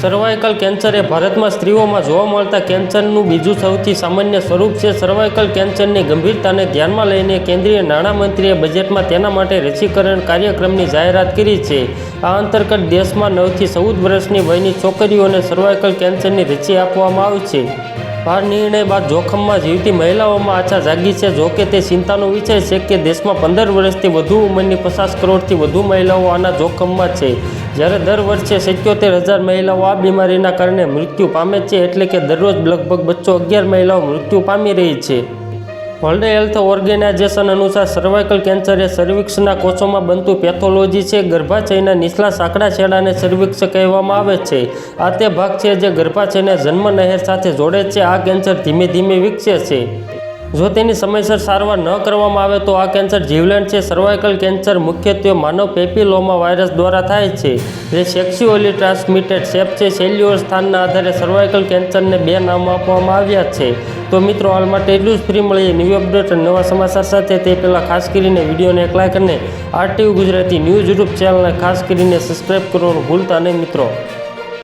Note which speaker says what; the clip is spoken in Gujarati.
Speaker 1: સર્વાઇકલ કેન્સર એ ભારતમાં સ્ત્રીઓમાં જોવા મળતા કેન્સરનું બીજું સૌથી સામાન્ય સ્વરૂપ છે. સર્વાઇકલ કેન્સરની ગંભીરતાને ધ્યાનમાં લઈને કેન્દ્રીય નાણામંત્રીએ બજેટમાં તેના માટે રસીકરણ કાર્યક્રમની જાહેરાત કરી છે. આ અંતર્ગત દેશમાં નવથી ચૌદ વર્ષની વયની છોકરીઓને સર્વાઇકલ કેન્સરની રસી આપવામાં આવશે આ નિર્ણય બાદ જોખમમાં જીવતી મહિલાઓમાં આછા જાગી છે. જોકે તે ચિંતાનો વિષય છે કે દેશમાં પંદર વર્ષથી વધુ ઉંમરની પચાસ કરોડથી વધુ મહિલાઓ આના જોખમમાં છે. જ્યારે દર વર્ષે સિત્યોતેર હજાર મહિલાઓ આ બીમારીના કારણે મૃત્યુ પામે છે એટલે કે દરરોજ લગભગ બચ્ચો અગિયાર મહિલાઓ મૃત્યુ પામી રહી છે. વર્લ્ડ હેલ્થ ઓર્ગેનાઇઝેશન અનુસાર સર્વાઇકલ કેન્સર એ સર્વિક્સના કોષોમાં બનતું પેથોલોજી છે. ગર્ભાશયના નીચલા સાંકડા છેડાને સર્વિક્સ કહેવામાં આવે છે. આ તે ભાગ છે જે ગર્ભાશયને જન્મ નહેર સાથે જોડે છે. આ કેન્સર ધીમે ધીમે વિકસે છે. જો તેની સમયસર સારવાર ન કરવામાં આવે તો આ કેન્સર જીવલેણ છે. સર્વાઇકલ કેન્સર મુખ્યત્વે માનવ પેપીલોમા વાયરસ દ્વારા થાય છે. જે સેક્સ્યુઅલી ટ્રાન્સમિટેડ સેપ છે. સેલ્યુઅર સ્થાનના આધારે સર્વાઇકલ કેન્સરને બે નામ આપવામાં આવ્યા છે. તો મિત્રો, હાલ માટે એટલું જ. ફ્રી મળીએ ન્યૂ અપડેટ અને નવા સમાચાર સાથે. તે પહેલાં ખાસ કરીને વિડીયોને એક લાઈક અને આરટીયુ ગુજરાતી ન્યૂઝ યુટ્યુબ ચેનલને ખાસ કરીને સબસ્ક્રાઈબ કરવાનું ભૂલતા નહીં મિત્રો.